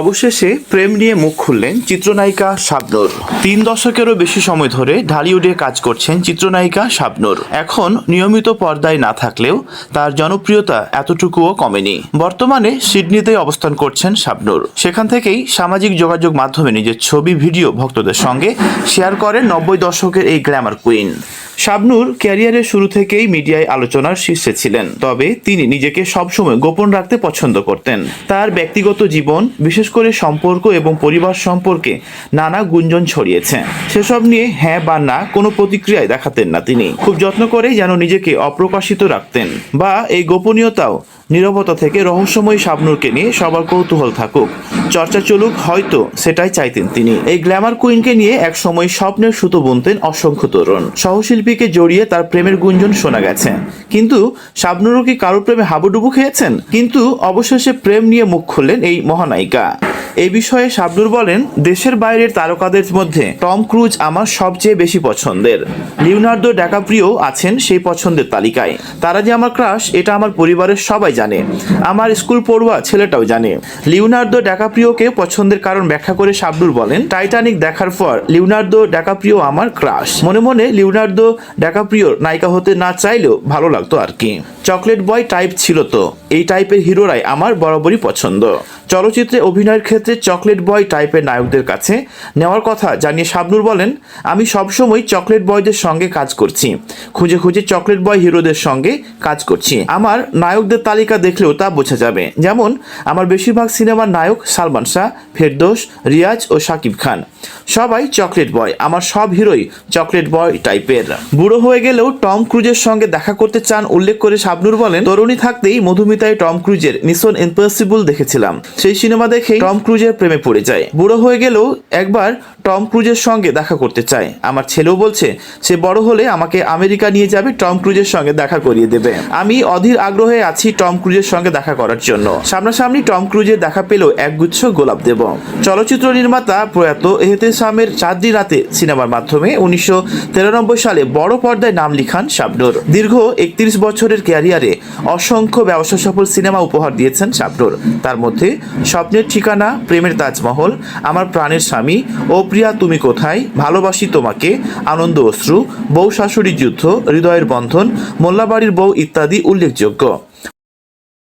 অবশেষে প্রেম নিয়ে মুখ খুললেন চিত্রনায়িকা শাবনূর। তিন দশকেরও বেশি সময় ধরে ঢালিউডে কাজ করছেন চিত্রনায়িকা শাবনূর। এখন নিয়মিত পর্দায় না থাকলেও তার জনপ্রিয়তা এতটুকুও কমেনি। বর্তমানে সিডনিতে অবস্থান করছেন শাবনূর। সেখান থেকেই সামাজিক যোগাযোগ মাধ্যমে নিজের ছবি, ভিডিও ভক্তদের সঙ্গে শেয়ার করেন নব্বই দশকের এই গ্ল্যামার কুইন। শাবনূর ক্যারিয়ারের শুরু থেকেই মিডিয়ায় আলোচনার শীর্ষে ছিলেন, তবে তিনি নিজেকে সবসময় গোপন রাখতে পছন্দ করতেন। তার ব্যক্তিগত জীবন, বিশেষ করে সম্পর্ক এবং পরিবার সম্পর্কে নানা গুঞ্জন ছড়িয়েছে। সেসব নিয়ে হ্যাঁ বা না কোনো প্রতিক্রিয়ায় দেখাতেন না তিনি। খুব যত্ন করেই যেন নিজেকে অপ্রকাশিত রাখতেন বা এই গোপনীয়তাও নীরবতা থেকে রহস্যময় শাবনুরকে নিয়ে সবার কৌতূহল থাকুক। চর্চা চলুক, হয়তো সেটাই চাইতেন তিনি। এই গ্ল্যামার কুইনকে নিয়ে এক সময় স্বপ্নের সুতো বুনতেন অসংখ্য তরুণ। সহশিল্পীকে জড়িয়ে তার প্রেমের গুঞ্জন শোনা গেছে। কিন্তু শাবনুরও কি কারোর প্রেমে হাবুডুবু খেয়েছেন? কিন্তু অবশেষে প্রেম নিয়ে মুখ খুললেন এই মহানায়িকা। এই বিষয়ে শাবনুর বলেন, দেশের বাইরের তারকাদের মধ্যে টম ক্রুজ আমার সবচেয়ে বেশি পছন্দের। লিওনার্দো ড্যাকাপ্রিও আছেন সেই পছন্দের তালিকায়। তারা যে আমার ক্রাশ, এটা আমার পরিবারের সবাই জানে। আমার স্কুল পড়ুয়া ছেলেটাও জানে। লিওনার্দো ড্যাকাপ্রিওকে পছন্দের কারণ ব্যাখ্যা করে শাবনুর বলেন, টাইটানিক দেখার পর লিওনার্দো ড্যাকাপ্রিও আমার ক্রাশ। মনে মনে লিওনার্দো ড্যাকাপ্রিওর নায়িকা হতে না চাইলেও ভালো লাগতো আর কি। চকলেট বয় টাইপ ছিল তো। এই টাইপের হিরোরাই আমার বরাবরই পছন্দ। চলচ্চিত্রে অভিনয়ের ক্ষেত্রে চকলেট বয় টাইপের নায়কদের কাছে নেওয়ার কথা জানিয়ে শাবনুর বলেন, আমি সবসময় চকলেট বয়দের সঙ্গে কাজ করছি। খুঁজে খুঁজে চকলেট বয় হিরোদের সঙ্গে কাজ করছি। আমার নায়কদের তালিকা দেখলেও তা বোঝা যাবে। যেমন, আমার বেশিরভাগ সিনেমার নায়ক সালমান শাহ, ফেরদোস, রিয়াজ ও শাকিব খান। সবাই চকলেট বয়। আমার সব হিরোই চকলেট বয় টাইপের। বুড়ো হয়ে গেলেও টম ক্রুজের সঙ্গে দেখা করতে চান উল্লেখ করে শাবনুর বলেন, তরুণী থাকতেই মধুমিতায় টম ক্রুজের মিশন ইম্পসিবল দেখেছিলাম। সেই সিনেমা দেখে টম ক্রুজের প্রেমে পড়ে যায়। বুড়ো হয়ে গেলেও একবার টম ক্রুজের সঙ্গে দেখা করতে চায়। আমার ছেলেও বলছে, সে বড় হলে আমাকে আমেরিকা নিয়ে যাবে, টম ক্রুজের সঙ্গে দেখা করিয়ে দেবে। আমি অধীর আগ্রহে আছি টম ক্রুজের সঙ্গে দেখা করার জন্য। সামনাসামনি টম ক্রুজের দেখা পেলেও একগুচ্ছ গোলাপ দেব। চলচ্চিত্র নির্মাতা প্রয়াত এহতেসামের চাঁদনি রাতে সিনেমার মাধ্যমে উনিশশো তিরানব্বই সালে বড় পর্দায় নাম লিখান শাবনুর। দীর্ঘ একত্রিশ বছরের ক্যারিয়ারে অসংখ্য ব্যবসা সফল সিনেমা উপহার দিয়েছেন শাবনুর। তার মধ্যে স্বপ্নের ঠিকানা প্রেমের তাজমহল, আমার প্রাণের স্বামী, ও প্রিয়া তুমি কোথায়? ভালোবাসি তোমাকে, আনন্দ অশ্রু, বউ শাশুড়ির যুদ্ধ, হৃদয়ের বন্ধন, মোল্লাবাড়ির বউ ইত্যাদি উল্লেখযোগ্য।